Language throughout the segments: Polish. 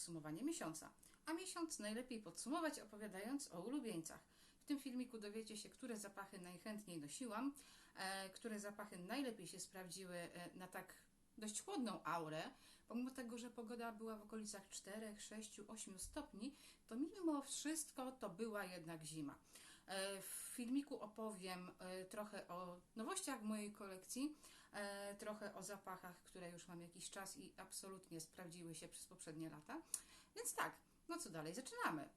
podsumowanie miesiąca. A miesiąc najlepiej podsumować opowiadając o ulubieńcach. W tym filmiku dowiecie się, które zapachy najchętniej nosiłam, e, które zapachy najlepiej się sprawdziły e, na tak dość chłodną aurę. Pomimo tego, że pogoda była w okolicach 4, 6, 8 stopni, to mimo wszystko to była jednak zima. E, W filmiku opowiem trochę o nowościach w mojej kolekcji, trochę o zapachach, które już mam jakiś czas i absolutnie sprawdziły się przez poprzednie lata. Więc tak, no co dalej? Zaczynamy.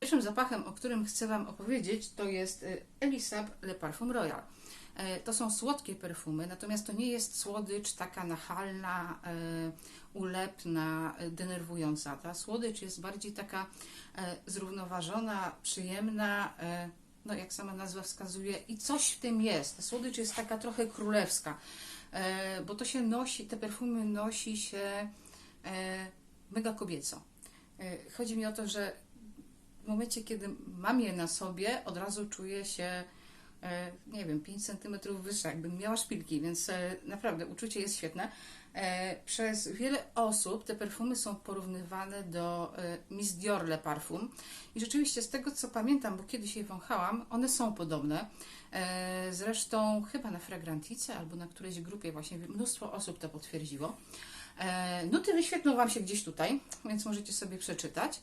Pierwszym zapachem, o którym chcę Wam opowiedzieć, to jest e, Elisab Le Parfum Royal. E, To są słodkie perfumy, natomiast to nie jest słodycz taka nachalna, e, ulepna, e, denerwująca. Ta słodycz jest bardziej taka e, zrównoważona, przyjemna, e, no jak sama nazwa wskazuje, i coś w tym jest. Ta słodycz jest taka trochę królewska, e, bo to się nosi, te perfumy nosi się e, mega kobieco. E, Chodzi mi o to, że w momencie, kiedy mam je na sobie, od razu czuję się, e, nie wiem, 5 cm wyższa, jakbym miała szpilki, więc e, naprawdę uczucie jest świetne. E, Przez wiele osób te perfumy są porównywane do e, Miss Dior Le Parfum i rzeczywiście z tego co pamiętam, bo kiedyś je wąchałam, one są podobne. E, Zresztą chyba na Fragrantice albo na którejś grupie właśnie mnóstwo osób to potwierdziło. Nuty wyświetlą Wam się gdzieś tutaj, więc możecie sobie przeczytać.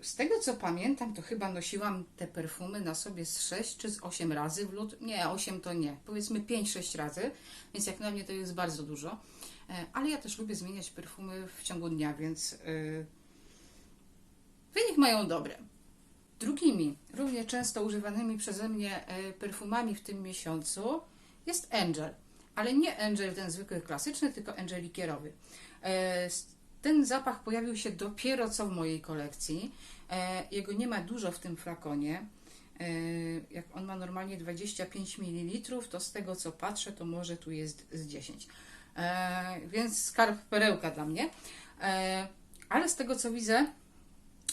E, Z tego co pamiętam, to chyba nosiłam te perfumy na sobie z 6 czy z 8 razy w lód. Nie, 8 to nie, powiedzmy 5-6 razy, więc jak na mnie to jest bardzo dużo. E, Ale ja też lubię zmieniać perfumy w ciągu dnia, więc yy, wynik mają dobry. Drugimi, równie często używanymi przeze mnie e, perfumami w tym miesiącu jest Angel. Ale nie Angel ten zwykły klasyczny, tylko Angel likierowy. E, Ten zapach pojawił się dopiero co w mojej kolekcji. E, Jego nie ma dużo w tym flakonie. E, Jak on ma normalnie 25 ml, to z tego co patrzę, to może tu jest z 10. E, Więc skarb perełka dla mnie. Ale z tego co widzę,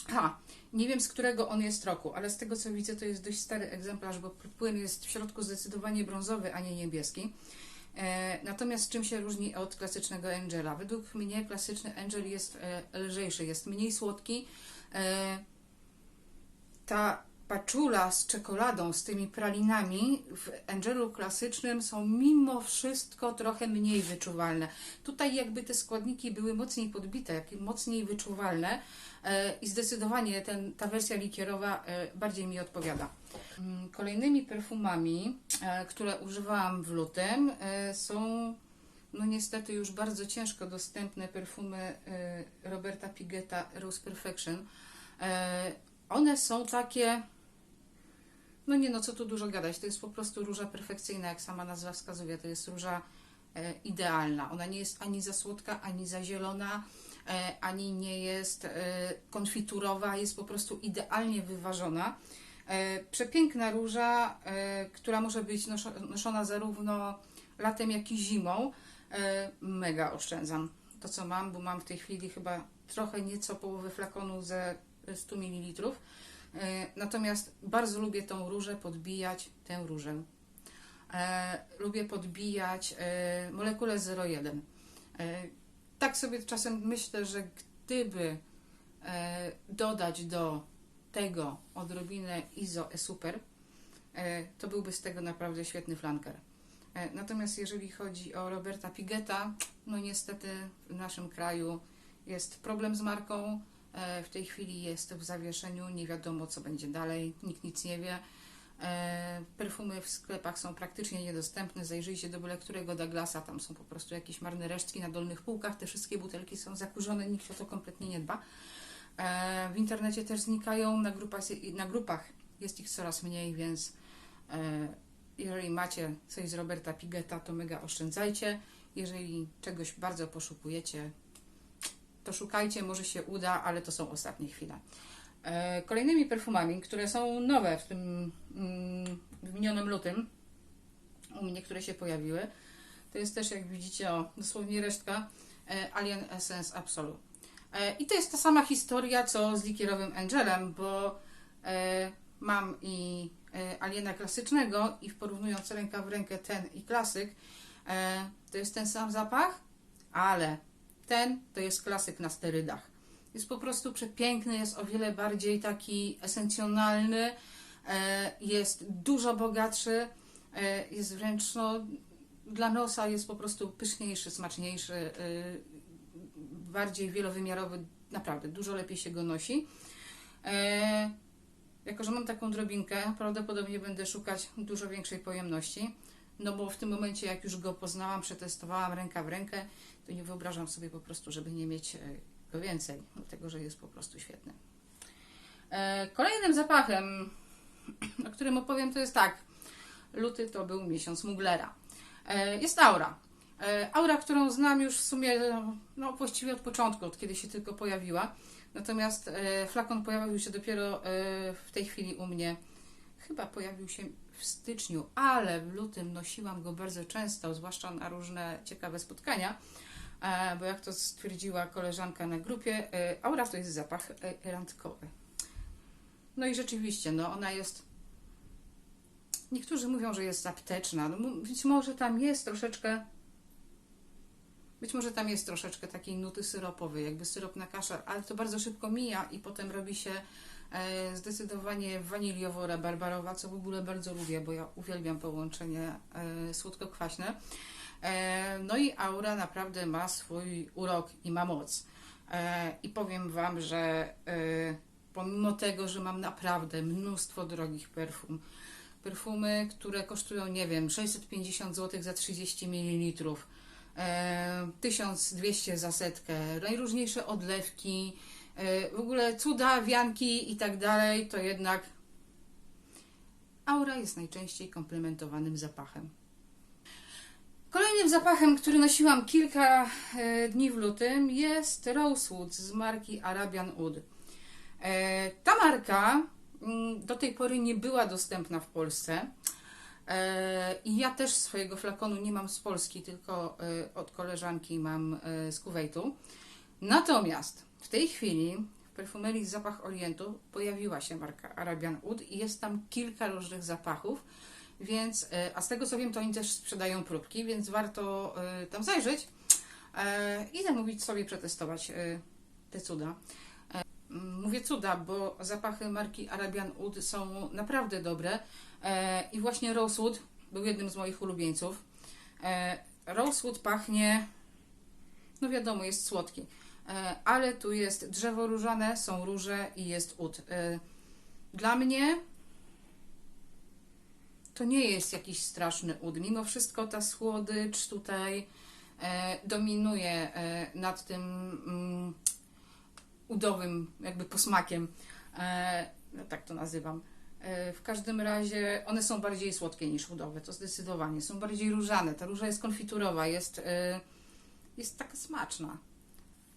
ha, nie wiem z którego on jest roku, ale z tego co widzę, to jest dość stary egzemplarz, bo płyn jest w środku zdecydowanie brązowy, a nie niebieski. E, Natomiast czym się różni od klasycznego Angela? Według mnie klasyczny Angel jest e, lżejszy, jest mniej słodki. E, Ta paczula z czekoladą, z tymi pralinami w Angelu klasycznym są mimo wszystko trochę mniej wyczuwalne. Tutaj jakby te składniki były mocniej podbite, mocniej wyczuwalne e, i zdecydowanie ten, ta wersja likierowa e, bardziej mi odpowiada. Mm, Kolejnymi perfumami, e, które używałam w lutym, są no niestety już bardzo ciężko dostępne perfumy Roberta Pigetta Rose Perfection. One są takie, no nie no, co tu dużo gadać, to jest po prostu róża perfekcyjna, jak sama nazwa wskazuje, to jest róża e, idealna. Ona nie jest ani za słodka, ani za zielona, e, ani nie jest e, konfiturowa, jest po prostu idealnie wyważona. E, Przepiękna róża, e, która może być noszo- noszona zarówno latem, jak i zimą. E, Mega oszczędzam to, co mam, bo mam w tej chwili chyba trochę nieco połowy flakonu ze 100 ml. E, Natomiast bardzo lubię tą różę podbijać, tę różę. E, lubię podbijać e, molekulę 01. E, tak sobie czasem myślę, że gdyby dodać do tego odrobinę Izo e Super, to byłby z tego naprawdę świetny flanker. Natomiast jeżeli chodzi o Roberta Pigetta, no niestety w naszym kraju jest problem z marką. E, W tej chwili jest w zawieszeniu, nie wiadomo co będzie dalej, nikt nic nie wie. E, Perfumy w sklepach są praktycznie niedostępne. Zajrzyjcie do byle którego Douglasa, tam są po prostu jakieś marne resztki na dolnych półkach. Te wszystkie butelki są zakurzone, nikt o to kompletnie nie dba. E, W internecie też znikają, na grupach, na grupach jest ich coraz mniej, więc jeżeli macie coś z Roberta Pigetta, to mega oszczędzajcie. Jeżeli czegoś bardzo poszukujecie, to szukajcie, może się uda, ale to są ostatnie chwile. E, Kolejnymi perfumami, które są nowe w tym mm, w minionym lutym, u mnie, które się pojawiły, to jest też, jak widzicie, o, dosłownie resztka e, Alien Essence Absolu. E, I to jest ta sama historia, co z likierowym Angelem, bo mam i Aliena klasycznego i porównując ręka w rękę ten i klasyk, to jest ten sam zapach, ale ten to jest klasyk na sterydach. Jest po prostu przepiękny, jest o wiele bardziej taki esencjonalny, e, jest dużo bogatszy, e, jest wręcz no, dla nosa jest po prostu pyszniejszy, smaczniejszy, e, bardziej wielowymiarowy, naprawdę dużo lepiej się go nosi. Jako, że mam taką drobinkę, prawdopodobnie będę szukać dużo większej pojemności, no bo w tym momencie, jak już go poznałam, przetestowałam ręka w rękę, to nie wyobrażam sobie po prostu, żeby nie mieć e, go więcej, dlatego że jest po prostu świetny. E, Kolejnym zapachem, o którym opowiem, to jest tak. Luty to był miesiąc Muglera. E, Jest aura. Aura, którą znam już w sumie, no właściwie od początku, od kiedy się tylko pojawiła. Natomiast flakon pojawił się dopiero w tej chwili u mnie. Chyba pojawił się w styczniu, ale w lutym nosiłam go bardzo często, zwłaszcza na różne ciekawe spotkania. E, Bo jak to stwierdziła koleżanka na grupie, e, aura to jest zapach e, randkowy. No i rzeczywiście, no ona jest. Niektórzy mówią, że jest apteczna. No, być może tam jest troszeczkę. Być może tam jest troszeczkę takiej nuty syropowej, jakby syrop na kaszel, ale to bardzo szybko mija i potem robi się zdecydowanie waniliowo-rabarbarowa, co w ogóle bardzo lubię, bo ja uwielbiam połączenie e, słodko-kwaśne. E, no i aura naprawdę ma swój urok i ma moc. E, I powiem Wam, że e, pomimo tego, że mam naprawdę mnóstwo drogich perfum, perfumy, które kosztują, nie wiem, 650 zł za 30 ml, e, 1200 za setkę, najróżniejsze odlewki, e, w ogóle cuda, wianki i tak dalej, to jednak aura jest najczęściej komplementowanym zapachem. Kolejnym zapachem, który nosiłam kilka e, dni w lutym jest Rosewood z marki Arabian Oud. E, ta marka mm, do tej pory nie była dostępna w Polsce. E, I ja też swojego flakonu nie mam z Polski, tylko e, od koleżanki mam e, z Kuwejtu. Natomiast w tej chwili w perfumerii Zapach Orientu pojawiła się marka Arabian Oud i jest tam kilka różnych zapachów, więc, e, a z tego co wiem, to oni też sprzedają próbki, więc warto e, tam zajrzeć e, i zamówić sobie, przetestować te cuda. Mówię cuda, bo zapachy marki Arabian Oud są naprawdę dobre i właśnie Rosewood był jednym z moich ulubieńców. Rosewood pachnie, no wiadomo, jest słodki, ale tu jest drzewo różane, są róże i jest ud. E, Dla mnie to nie jest jakiś straszny ud. Mimo wszystko ta słodycz tutaj e, dominuje e, nad tym mm, udowym jakby posmakiem. E, no, tak to nazywam. E, w każdym razie one są bardziej słodkie niż udowe, to zdecydowanie. Są bardziej różane. Ta róża jest konfiturowa, jest, e, jest taka smaczna.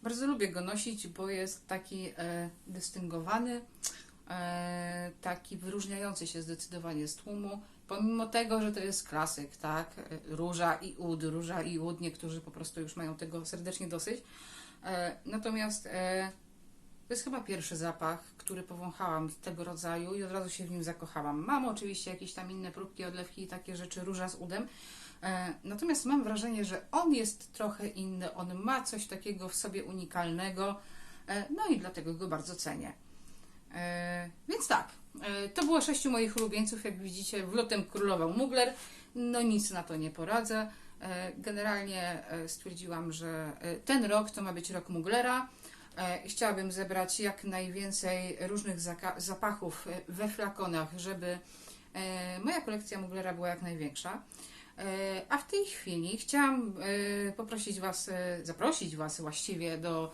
Bardzo lubię go nosić, bo jest taki e, dystyngowany, e, taki wyróżniający się zdecydowanie z tłumu. Pomimo tego, że to jest klasyk, tak? E, Róża i ud, róża i ud. Niektórzy po prostu już mają tego serdecznie dosyć. E, natomiast e, to jest chyba pierwszy zapach, który powąchałam tego rodzaju i od razu się w nim zakochałam. Mam oczywiście jakieś tam inne próbki, odlewki i takie rzeczy, róża z udem. E, natomiast mam wrażenie, że on jest trochę inny, on ma coś takiego w sobie unikalnego, e, no i dlatego go bardzo cenię. E, więc tak, to było sześciu moich ulubieńców, jak widzicie, w lutym królował Mugler, no nic na to nie poradzę. Generalnie stwierdziłam, że ten rok to ma być rok Muglera. E, Chciałabym zebrać jak najwięcej różnych zapachów e, we flakonach, żeby e, moja kolekcja Muglera była jak największa. A w tej chwili chciałam poprosić Was, zaprosić Was właściwie do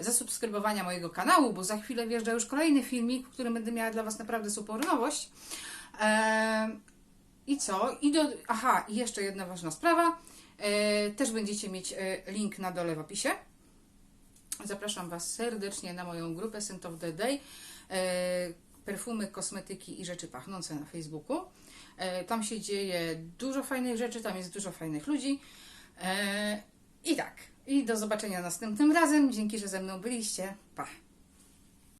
zasubskrybowania mojego kanału, bo za chwilę wjeżdża już kolejny filmik, w którym będę miała dla Was naprawdę super nowość. I co? I do, aha, jeszcze jedna ważna sprawa. Też będziecie mieć link na dole w opisie. Zapraszam Was serdecznie na moją grupę Scent of the Day. E, Perfumy, kosmetyki i rzeczy pachnące na Facebooku. E, Tam się dzieje dużo fajnych rzeczy, tam jest dużo fajnych ludzi. E, I tak. I do zobaczenia następnym razem. Dzięki, że ze mną byliście. Pa!